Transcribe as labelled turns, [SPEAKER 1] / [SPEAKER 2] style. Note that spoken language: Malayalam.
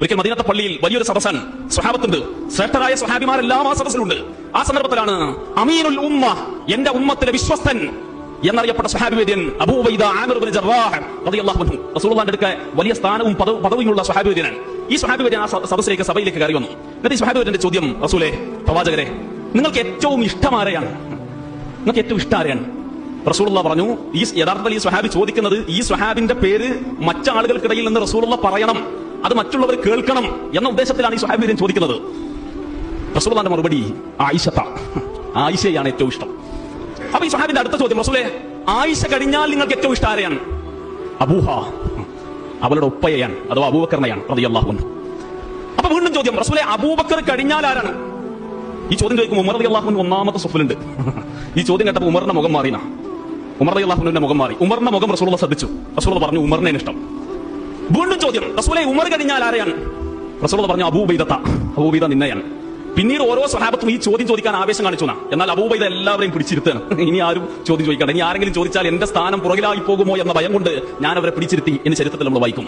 [SPEAKER 1] ഒരിക്കൽ മദീനത്തെ പള്ളിയിൽ വലിയൊരു സദസ്സാണ് സ്വഹാബത്തുണ്ട്. ശ്രേഷ്ഠരായ സ്വഹാബിമാരെല്ലാം ആ സദസ്സിലുണ്ട്. ആ സന്ദർഭത്തിലാണ് അമീനുൽ ഉമ്മ എന്റെ ഉമ്മത്തിലെ വിശ്വസ്തൻ എന്നറിയപ്പെട്ട സ്വഹാബിവേദ്യൻ അബൂബൈദ ആമിർ ഇബ്നു ജറാഹ് റളിയല്ലാഹു അൻഹു. അടുക്ക വലിയ സ്ഥാനവും പദവിയുള്ള സ്വഹാബി സ്വഹാബിവേദ്യനാണ് ഈ സ്വഹാബിവേദ്യൻ ആ സദസ്സിലേക്ക് സഭയിലേക്ക് കയറി വന്നു. എന്നിട്ട് ഈ സ്വഹാബിവേദ്യന്റെ ചോദ്യം റസൂലെ പ്രവാചകരെ നിങ്ങൾക്ക് ഏറ്റവും ഇഷ്ടം ആരെയാണ്? നിങ്ങൾക്ക് ഏറ്റവും ഇഷ്ടം ആരെയാണ്? റസൂലുള്ള പറഞ്ഞു ഈ യഥാർത്ഥത്തിൽ ഈ സ്വഹാബി ചോദിക്കുന്നത് ഈ സ്വഹാബിന്റെ പേര് മറ്റാളുകൾക്കിടയിൽ നിന്ന് റസൂലുള്ള പറയണം. അത് മറ്റുള്ളവർ കേൾക്കണം എന്ന ഉദ്ദേശത്തിലാണ് ഈ സ്വഹാബി ചോദിക്കുന്നത്. റസൂലുള്ളാന്റെ മറുപടി ആയിഷത്ത. ആയിഷയാണ് ഏറ്റവും ഇഷ്ടം. അപ്പൊ ഈ സ്വഹാബിന്റെ അടുത്ത ചോദ്യം റസൂലെ ആയിഷ കഴിഞ്ഞാൽ നിങ്ങൾക്ക് ഏറ്റവും ഇഷ്ടം ആരെയാണ്? അബൂഹ. അവളുടെ ഉപ്പയാണ് അഥവാ അബൂബക്കറിനെയാണ് അൻഹു. അപ്പൊ വീണ്ടും ചോദ്യം റസൂലെ അബൂബക്കർ കഴിഞ്ഞാൽ ആരാണ്? ഈ ചോദ്യം ചോദിക്കും ഉമർ അള്ളാഹുൻ ഒന്നാമത്തെ സുഫലുണ്ട് ഈ ചോദ്യം കേട്ടപ്പോൾ ഉമറിന്റെ മുഖം മാറിന ഉമർ അള്ളാഹുവിന്റെ മുഖം മാറി. ഉമറിന്റെ മുഖം റസൂലുള്ള ശ്രദ്ധിച്ചു. റസൂലുള്ള പറഞ്ഞു ഉമറിനെ ഇഷ്ടം. വീണ്ടും ചോദ്യം. റസൂലെ ഉമർ കഴിഞ്ഞാൽ ആരെയാണ്? റസൂലുള്ള പറഞ്ഞു അബൂബൈദത്ത അബൂബൈദ നിന്നെയാണ്. പിന്നീട് ഓരോ സ്വഹാബത്തും ഈ ചോദ്യം ചോദിക്കാൻ ആവേശം കാണിച്ചു എന്നാ. എന്നാൽ അബൂബൈദ എല്ലാവരെയും പിടിച്ചിരുത്താണ് ഇനി ആരും ചോദ്യം ചോദിക്കണ്ട. ഇനി ആരെങ്കിലും ചോദിച്ചാൽ എന്റെ സ്ഥാനം പുറകിലായി പോകുമോ എന്ന ഭയം കൊണ്ട് ഞാൻ അവരെ പിടിച്ചിരുത്തി. എന്ന് ചരിത്രത്തിൽ നമ്മൾ വായിക്കും.